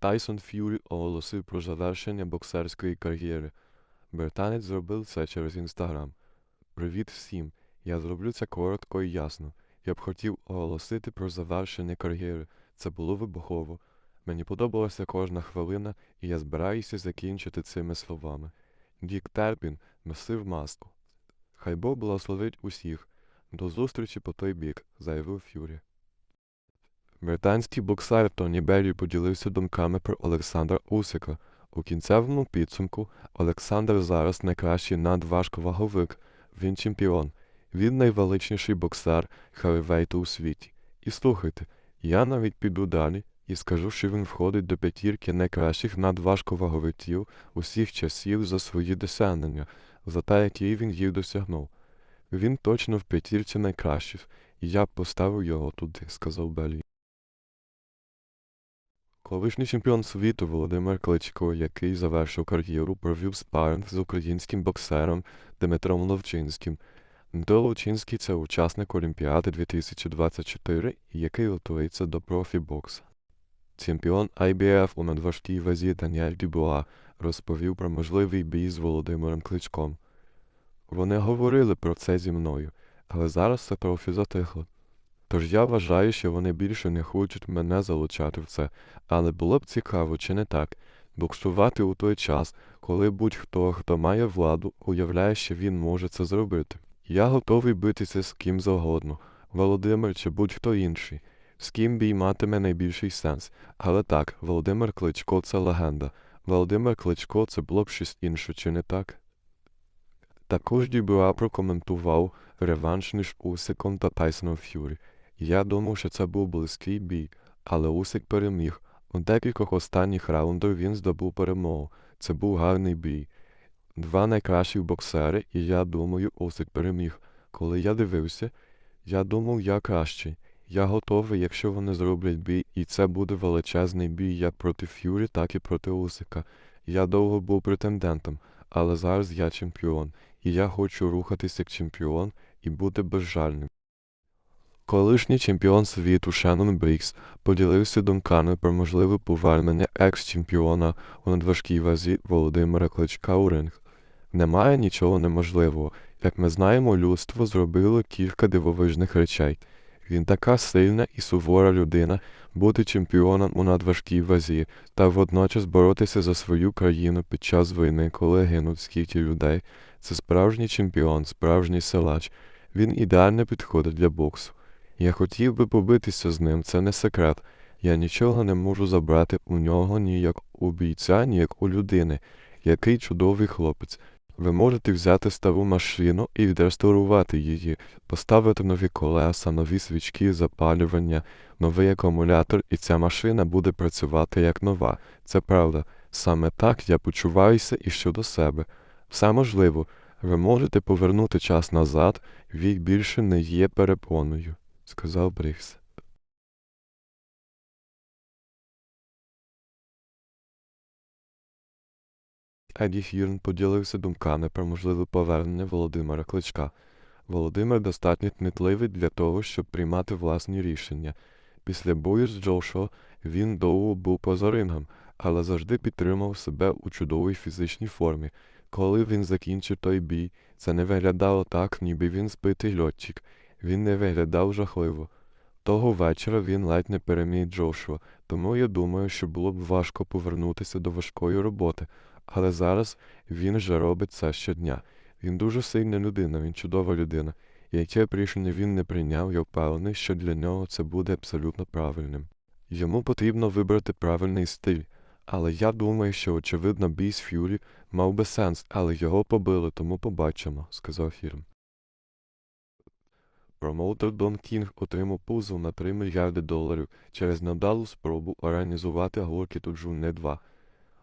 Тайсон Ф'юрі оголосив про завершення боксерської кар'єри. Британець зробив це через інстаграм. Привіт всім! Я зроблю це коротко і ясно. Я б хотів оголосити про завершення кар'єри. Це було вибухово. Мені подобалася кожна хвилина, і я збираюся закінчити цими словами. Дік Терпін носив маску. Хай Бог благословить усіх. До зустрічі по той бік, заявив Ф'юрі. Британський боксер Тоні Беррі поділився думками про Олександра Усика. У кінцевому підсумку Олександр зараз найкращий надважковаговик. Він чемпіон. Він найвеличніший боксер хевівейту у світі. І слухайте, я навіть піду далі і скажу, що він входить до п'ятірки найкращих надважковаговиків усіх часів за свої досягнення, за те, які він їх досягнув. Він точно в п'ятірці найкращих, і я поставив його туди, сказав Белі. Колишній чемпіон світу Володимир Кличко, який завершив кар'єру, провів спаринг з українським боксером Дмитром Ловчинським. Дмитро Ловчинський – це учасник Олімпіади 2024, який готується до профі-бокса. Чемпіон IBF у надважкій вазі Даніель Дюбуа розповів про можливий бій з Володимиром Кличком. Вони говорили про це зі мною, але зараз це трохи затихло. Тож я вважаю, що вони більше не хочуть мене залучати в це, але було б цікаво, чи не так, боксувати у той час, коли будь-хто, хто має владу, уявляє, що він може це зробити. Я готовий битися з ким завгодно, Володимир чи будь-хто інший, з ким бій матиме найбільший сенс. Але так, Володимир Кличко це легенда. Володимир Кличко це було б щось інше, чи не так? Також Дюбуа прокоментував реванш між Усиком та Тайсоном Ф'юрі. Я думав, що це був близький бій, але Усик переміг. У декількох останніх раундах він здобув перемогу. Це був гарний бій. Два найкращих боксери, і я думаю, Усик переміг. Коли я дивився, я думав, я кращий. Я готовий, якщо вони зроблять бій, і це буде величезний бій як проти Ф'юрі, так і проти Усика. Я довго був претендентом, але зараз я чемпіон, і я хочу рухатися як чемпіон і бути безжальним. Колишній чемпіон світу Шеннон Брікс поділився думками про можливе повернення екс-чемпіона у надважкій вазі Володимира Кличка у ринг. Немає нічого неможливого. Як ми знаємо, людство зробило кілька дивовижних речей. Він така сильна і сувора людина, бути чемпіоном у надважкій вазі та водночас боротися за свою країну під час війни, коли гинуть скільки людей. Це справжній чемпіон, справжній силач. Він ідеально підходить для боксу. Я хотів би побитися з ним, це не секрет. Я нічого не можу забрати у нього ні як у бійця, ні як у людини. Який чудовий хлопець. Ви можете взяти стару машину і відреставрувати її, поставити нові колеса, нові свічки, запалювання, новий акумулятор, і ця машина буде працювати як нова. Це правда. Саме так я почуваюся і щодо себе. Все можливо, ви можете повернути час назад, вік більше не є перепоною, сказав Брікс. Еді Хірн поділився думками про можливе повернення Володимира Кличка. Володимир достатньо кмітливий для того, щоб приймати власні рішення. Після бою з Джошуа він довго був поза рингом, але завжди підтримав себе у чудовій фізичній формі. Коли він закінчив той бій, це не виглядало так, ніби він збитий льотчик. Він не виглядав жахливо. Того вечора він ледь не переміг Джошуа, тому я думаю, що було б важко повернутися до важкої роботи. Але зараз він вже робить це щодня. Він дуже сильна людина, він чудова людина. І яке б рішення він не прийняв, я впевнений, що для нього це буде абсолютно правильним. Йому потрібно вибрати правильний стиль. Але я думаю, що, очевидно, бій з Ф'юрі мав би сенс, але його побили, тому побачимо, сказав Фірм. Промоутер Дон Кінг отримав позов на 3 мільярди доларів через невдалу спробу організувати Горкі Туджуне 2.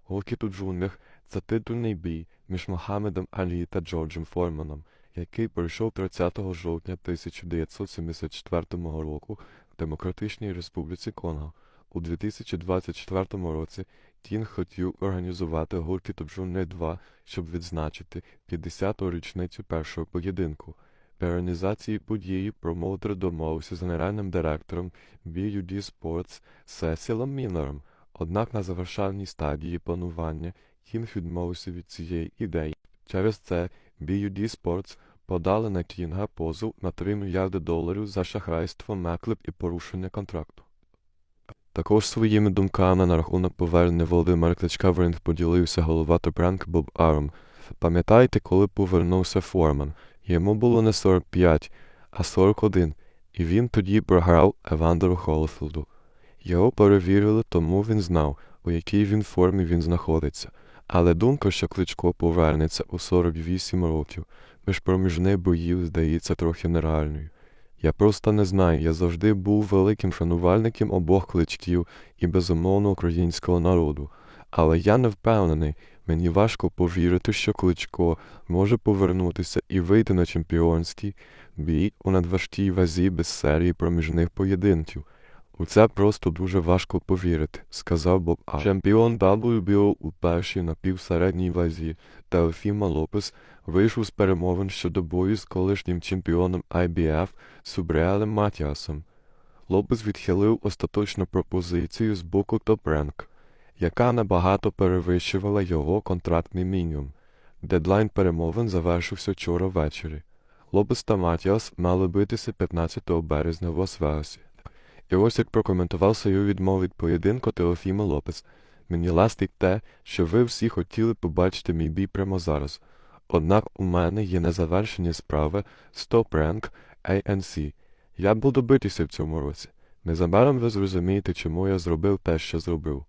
Горкі Туджунних це титульний бій між Мохамедом Алі та Джорджем Форманом, який пройшов 30 жовтня 1974 року в Демократичній Республіці Конго. У 2024 році Кінг хотів організувати Горкі Туджуне 2, щоб відзначити 50-ту річницю першого поєдинку. Для події промоутер домовився з генеральним директором BUD Sports Сесілом Мінером. Однак на завершальній стадії планування Кінг відмовився від цієї ідеї. Через це BUD Sports подали на Кінга позов на 3 мільярди доларів за шахрайство, наклеп і порушення контракту. Також своїми думками на рахунок повернення Володимира Кличка в ринг поділився голова Топранк Боб Арм. Пам'ятаєте, коли повернувся Форман? Йому було не 45, а 41, і він тоді програв Евандеру Холофілду. Його перевірили, тому він знав, у якій він формі він знаходиться. Але думка, що Кличко повернеться у 48 років, без проміжних боїв здається трохи нереальною. Я просто не знаю, я завжди був великим шанувальником обох кличків і безумовно українського народу. Але я не впевнений, мені важко повірити, що Кличко може повернутися і вийти на чемпіонський бій у надважкій вазі без серії проміжних поєдинків. У це просто дуже важко повірити, сказав Боб А. Чемпіон WBO у першій напівсередній вазі Теофіма Лопес вийшов з перемовин щодо бою з колишнім чемпіоном IBF Субреалем Матіасом. Лопес відхилив остаточну пропозицію з боку Топренк, яка набагато перевищувала його контрактний мінімум. Дедлайн перемовин завершився вчора ввечері. Лопес та Матіас мали битися 15 березня в Лас-Вегасі. І ось як прокоментував свою відмову від поєдинку Теофіма Лопес. Мені ластить те, що ви всі хотіли побачити мій бій прямо зараз. Однак у мене є незавершені справи з Top Rank ANC. Я буду битися в цьому році. Незабаром ви зрозумієте, чому я зробив те, що зробив.